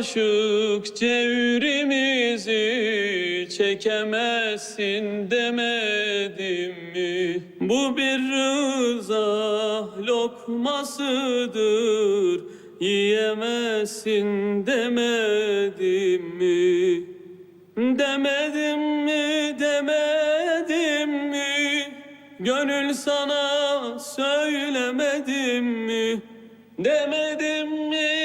aşık cevrimizi çekemezsin demedim mi? Bu bir rıza lokmasıdır yiyemezsin demedim mi? Demedim mi demedim mi? Gönül sana söylemedim mi demedim mi?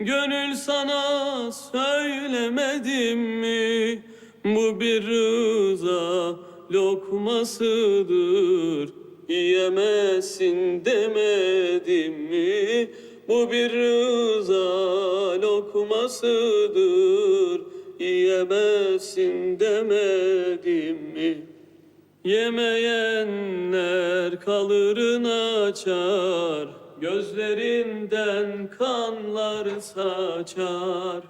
Gönül sana söylemedim mi? Bu bir rıza lokmasıdır Yiyemezsin demedim mi? Bu bir rıza lokmasıdır Yiyemezsin demedim mi? Yemeyenler kalırını açar Gözlerinden kanlar saçar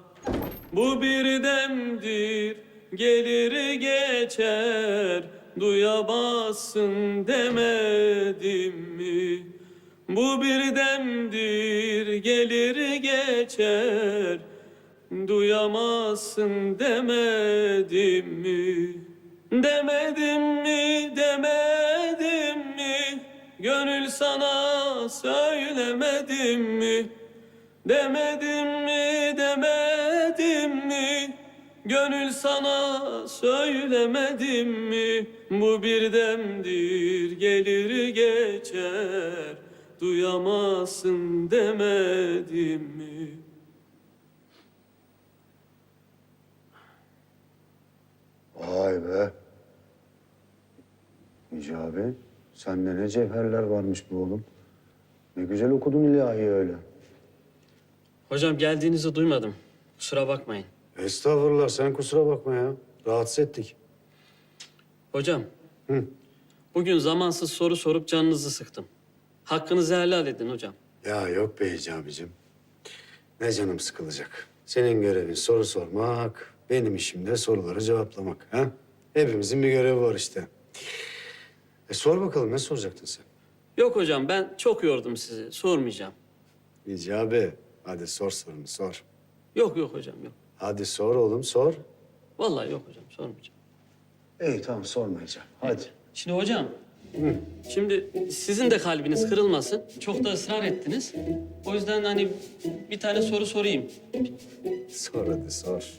Bu bir demdir gelir geçer Duyamazsın demedim mi? Bu bir demdir gelir geçer Duyamazsın? Demedim mi, demedim mi? Gönül sana söylemedim mi? Demedim mi, demedim mi? Gönül sana söylemedim mi? Bu bir demdir gelir geçer Duyamazsın demedim mi? Vay be. Hicabi, sende ne cevherler varmış bu oğlum. Ne güzel okudun ilahi öyle. Hocam geldiğinizi duymadım. Kusura bakmayın. Estağfurullah, sen kusura bakma ya. Rahatsız ettik. Hocam. Hı. Bugün zamansız soru sorup canınızı sıktım. Hakkınızı helal edin hocam. Ya yok be Hicabi'cim. Ne canım sıkılacak. Senin görevin soru sormak, benim işim de soruları cevaplamak. Ha? Hepimizin bir görevi var işte. E sor bakalım, ne soracaktın sen? Yok hocam ben çok yordum sizi. Sormayacağım. Hicabi, hadi sor sorunu, sor. Yok yok hocam yok. Hadi sor oğlum, sor. Vallahi yok hocam sormayacağım. İyi tamam, sormayacağım. Hadi. Şimdi hocam. Şimdi sizin de kalbiniz kırılmasın. Çok da ısrar ettiniz. O yüzden hani bir tane soru sorayım. Sor hadi, sor.